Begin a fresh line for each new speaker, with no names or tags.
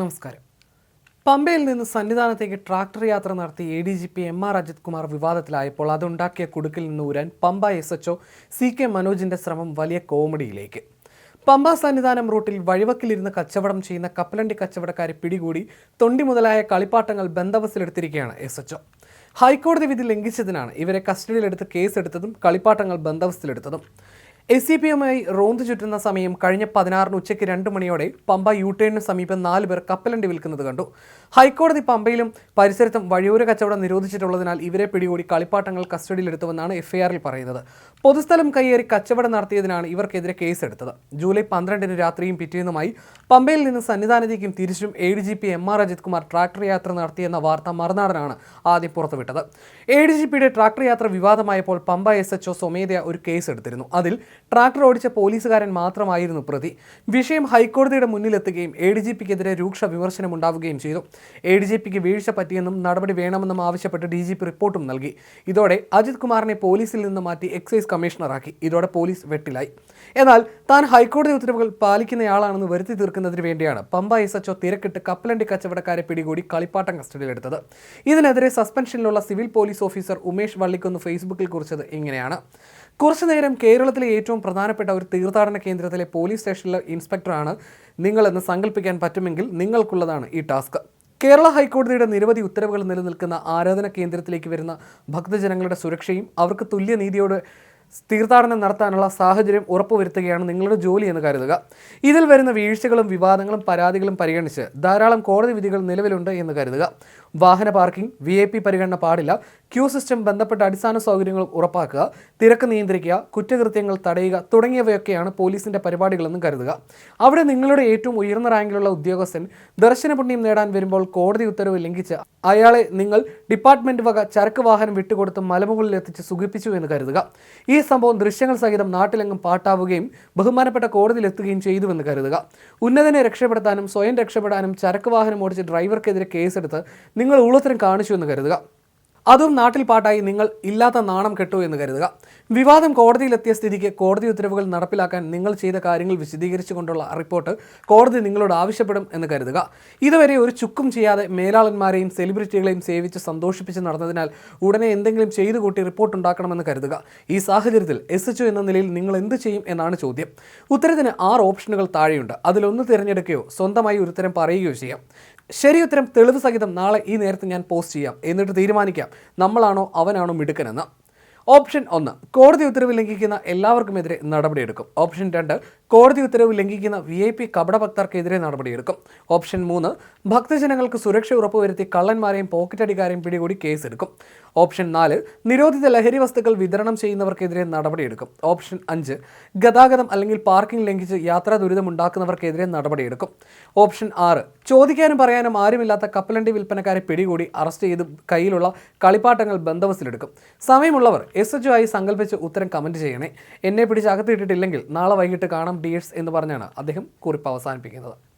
നമസ്കാരം. പമ്പയിൽ നിന്ന് സന്നിധാനത്തേക്ക് ട്രാക്ടർ യാത്ര നടത്തി A D G P M R Ajith Kumar വിവാദത്തിലായപ്പോൾ അതുണ്ടാക്കിയ കുടുക്കിൽ നിന്ന് ഊരാൻ Pampa S H C K മനോജിന്റെ ശ്രമം വലിയ കോമഡിയിലേക്ക്. പമ്പ സന്നിധാനം റൂട്ടിൽ വഴിവക്കിലിരുന്ന് കച്ചവടം ചെയ്യുന്ന കപ്പലണ്ടി കച്ചവടക്കാരെ പിടികൂടി തൊണ്ടി മുതലായ കളിപ്പാട്ടങ്ങൾ ബന്ധവസിലെടുത്തിരിക്കുകയാണ് എസ് എച്ച് ഹൈക്കോടതി വിധി ലംഘിച്ചതിനാണ് ഇവരെ കസ്റ്റഡിയിലെടുത്ത് കേസെടുത്തതും കളിപ്പാട്ടങ്ങൾ ബന്ദോബസ്തിലെടുത്തതും. എസ് സി പി എമ്മായി റോന്ത് ചുറ്റുന്ന സമയം കഴിഞ്ഞ പതിനാറിന് ഉച്ചയ്ക്ക് രണ്ട് മണിയോടെ പമ്പ യു ടേണിന് സമീപം നാല് പേർ കപ്പലണ്ടി വിൽക്കുന്നത് കണ്ടു. ഹൈക്കോടതി പമ്പയിലും പരിസരത്തും വഴിയോര കച്ചവടം നിരോധിച്ചിട്ടുള്ളതിനാൽ ഇവരെ പിടികൂടി കളിപ്പാട്ടങ്ങൾ കസ്റ്റഡിയിലെടുത്തുവെന്നാണ് എഫ്ഐആറിൽ പറയുന്നത്. പൊതുസ്ഥലം കയ്യേറി കച്ചവടം നടത്തിയതിനാണ് ഇവർക്കെതിരെ കേസെടുത്തത്. ജൂലൈ പന്ത്രണ്ടിന് രാത്രിയും പിറ്റേന്നുമായി പമ്പയിൽ നിന്ന് സന്നിധാനത്തേക്കും തിരിച്ചും A D G P M R Ajith Kumar tractor യാത്ര നടത്തിയെന്ന വാർത്ത മറുനാടനാണ് ആദ്യം പുറത്തുവിട്ടത്. എ ഡി ജി പിയുടെ ട്രാക്ടർ യാത്ര വിവാദമായപ്പോൾ പമ്പ എസ് എച്ച് സ്വമേധയ ഒരു കേസെടുത്തിരുന്നു. അതിൽ ട്രാക്ടർ ഓടിച്ച പോലീസുകാരൻ മാത്രമായിരുന്നു പ്രതി. വിഷയം ഹൈക്കോടതിയുടെ മുന്നിലെത്തുകയും എ ഡി ജി പിക്കെതിരെ രൂക്ഷ വിമർശനമുണ്ടാവുകയും ചെയ്തു. എ ഡി ജി പിക്ക് വീഴ്ച പറ്റിയെന്നും നടപടി വേണമെന്നും ആവശ്യപ്പെട്ട് ഡി ജി പി റിപ്പോർട്ടും നൽകി. ഇതോടെ അജിത് കുമാറിനെ പോലീസിൽ നിന്ന് മാറ്റി എക്സൈസ് കമ്മീഷണറാക്കി ഇതോടെ പോലീസ് വെട്ടിലായി. എന്നാൽ താൻ ഹൈക്കോടതി ഉത്തരവുകൾ പാലിക്കുന്നയാളാണെന്ന് വരുത്തി തീർക്കുന്നതിന് വേണ്ടിയാണ് പമ്പ എസ് എച്ച്ഒ തിരക്കിട്ട് കപ്പലണ്ടി കച്ചവടക്കാരെ പിടികൂടി കളിപ്പാട്ടം കസ്റ്റഡിയിലെടുത്തത്. ഇതിനെതിരെ സസ്പെൻഷനിലുള്ള civil police officer Umesh Vallikkunnu ഫേസ്ബുക്കിൽ കുറിച്ചത് ഇങ്ങനെയാണ്. കുറച്ചുനേരം കേരളത്തിലെ പ്രധാനപ്പെട്ട ഒരു തീർത്ഥാടന കേന്ദ്രത്തിലെ പോലീസ് സ്റ്റേഷനിലെ ഇൻസ്പെക്ടറാണ് നിങ്ങളെന്ന് സങ്കല്പിക്കാൻ പറ്റുമെങ്കിൽ നിങ്ങൾക്കുള്ളതാണ് ഈ ടാസ്ക്. കേരള ഹൈക്കോടതിയുടെ നിരവധി ഉത്തരവുകൾ നിലനിൽക്കുന്ന ആരാധന കേന്ദ്രത്തിലേക്ക് വരുന്ന ഭക്തജനങ്ങളുടെ സുരക്ഷയും അവർക്ക് തുല്യനീതിയോട് തീർത്ഥാടനം നടത്താനുള്ള സാഹചര്യം ഉറപ്പുവരുത്തുകയാണ് നിങ്ങളുടെ ജോലി എന്ന് കരുതുക. ഇതിൽ വരുന്ന വീഴ്ചകളും വിവാദങ്ങളും പരാതികളും പരിഗണിച്ച് ധാരാളം കോടതി വിധികൾ നിലവിലുണ്ട് എന്ന് കരുതുക. വാഹന പാർക്കിംഗ് വി ഐ പി പരിഗണന പാടില്ല. ക്യൂ സിസ്റ്റം ബന്ധപ്പെട്ട അടിസ്ഥാന സൗകര്യങ്ങൾ ഉറപ്പാക്കുക തിരക്ക് നിയന്ത്രിക്കുക കുറ്റകൃത്യങ്ങൾ തടയുക തുടങ്ങിയവയൊക്കെയാണ് പോലീസിന്റെ പരിപാടികളെന്നും കരുതുക. അവിടെ നിങ്ങളുടെ ഏറ്റവും ഉയർന്ന റാങ്കിലുള്ള ഉദ്യോഗസ്ഥൻ ദർശന പുണ്യം നേടാൻ വരുമ്പോൾ കോടതി ഉത്തരവ് ലംഘിച്ച് അയാളെ നിങ്ങൾ ഡിപ്പാർട്ട്മെന്റ് വക ചരക്ക് വാഹനം വിട്ടുകൊടുത്ത് മലമുകളിൽ എത്തിച്ച് സുഖിപ്പിച്ചു എന്ന് കരുതുക. ഈ സംഭവം ദൃശ്യങ്ങൾ സഹിതം നാട്ടിലെങ്ങും പാട്ടാവുകയും ബഹുമാനപ്പെട്ട കോടതിയിൽ എത്തുകയും ചെയ്തുവെന്ന് കരുതുക. ഉന്നതനെ രക്ഷപ്പെടുത്താനും സ്വയം രക്ഷപ്പെടാനും ചരക്ക് വാഹനം ഓടിച്ച് ഡ്രൈവർക്കെതിരെ കേസെടുത്ത് നിങ്ങൾ ഉള്ളത്തരം കാണിച്ചു എന്ന് കരുതുക. അതും നാട്ടിൽ പാട്ടായി നിങ്ങൾ ഇല്ലാത്ത നാണം കെട്ടു എന്ന് കരുതുക. വിവാദം കോടതിയിലെത്തിയ സ്ഥിതിക്ക് കോടതി ഉത്തരവുകൾ നടപ്പിലാക്കാൻ നിങ്ങൾ ചെയ്ത കാര്യങ്ങൾ വിശദീകരിച്ചുകൊണ്ടുള്ള റിപ്പോർട്ട് കോടതി നിങ്ങളോട് ആവശ്യപ്പെടും എന്ന് കരുതുക. ഇതുവരെ ഒരു ചുക്കും ചെയ്യാതെ മേലാളന്മാരെയും സെലിബ്രിറ്റികളെയും സേവിച്ച് സന്തോഷിപ്പിച്ച് നടന്നതിനാൽ ഉടനെ എന്തെങ്കിലും ചെയ്തു കൂട്ടി റിപ്പോർട്ട് ഉണ്ടാക്കണമെന്ന് കരുതുക. ഈ സാഹചര്യത്തിൽ എസ് എച്ച് എന്ന നിലയിൽ നിങ്ങൾ എന്ത് ചെയ്യും എന്നാണ് ചോദ്യം. ഉത്തരത്തിന് ആറ് ഓപ്ഷനുകൾ താഴെയുണ്ട്. അതിലൊന്ന് തിരഞ്ഞെടുക്കുകയോ സ്വന്തമായി ഒരുത്തരം പറയുകയോ ചെയ്യാം. ശരി ഉത്തരം തെളിവ് സഹിതം നാളെ ഈ നേരത്തെ ഞാൻ പോസ്റ്റ് ചെയ്യാം. എന്നിട്ട് തീരുമാനിക്കാം. നമ്മളാണോ അവനാണോ മിടുക്കനെന്ന്. ഓപ്ഷൻ ഒന്ന് കോടതി ഉത്തരവ് ലംഘിക്കുന്ന എല്ലാവർക്കുമെതിരെ നടപടിയെടുക്കും. ഓപ്ഷൻ രണ്ട് കോടതി ഉത്തരവ് ലംഘിക്കുന്ന വി ഐ പി കപടഭക്തർക്കെതിരെ നടപടിയെടുക്കും. ഓപ്ഷൻ മൂന്ന് ഭക്തജനങ്ങൾക്ക് സുരക്ഷ ഉറപ്പുവരുത്തി കള്ളന്മാരെയും പോക്കറ്റടിക്കാരെയും പിടികൂടി കേസെടുക്കും. ഓപ്ഷൻ നാല് നിരോധിത ലഹരി വസ്തുക്കൾ വിതരണം ചെയ്യുന്നവർക്കെതിരെ നടപടിയെടുക്കും. ഓപ്ഷൻ അഞ്ച് ഗതാഗതം അല്ലെങ്കിൽ പാർക്കിംഗ് ലംഘിച്ച് യാത്രാ ദുരിതമുണ്ടാക്കുന്നവർക്കെതിരെ നടപടിയെടുക്കും. ഓപ്ഷൻ ആറ് ചോദിക്കാനും പറയാനും ആരുമില്ലാത്ത കപ്പലണ്ടി വിൽപ്പനക്കാരെ പിടികൂടി അറസ്റ്റ് ചെയ്ത് കയ്യിലുള്ള കളിപ്പാട്ടങ്ങൾ ബന്ധവസിലെടുക്കും സമയമുള്ളവർ എസ് എച്ച് ആയി സങ്കല്പിച്ച് ഉത്തരം കമന്റ് ചെയ്യണേ. എന്നെ പിടിച്ച് അകത്തിട്ടിട്ടില്ലെങ്കിൽ നാളെ വൈകിട്ട് കാണാം ഡി എന്ന് പറഞ്ഞാണ് അദ്ദേഹം കുറിപ്പ് അവസാനിപ്പിക്കുന്നത്.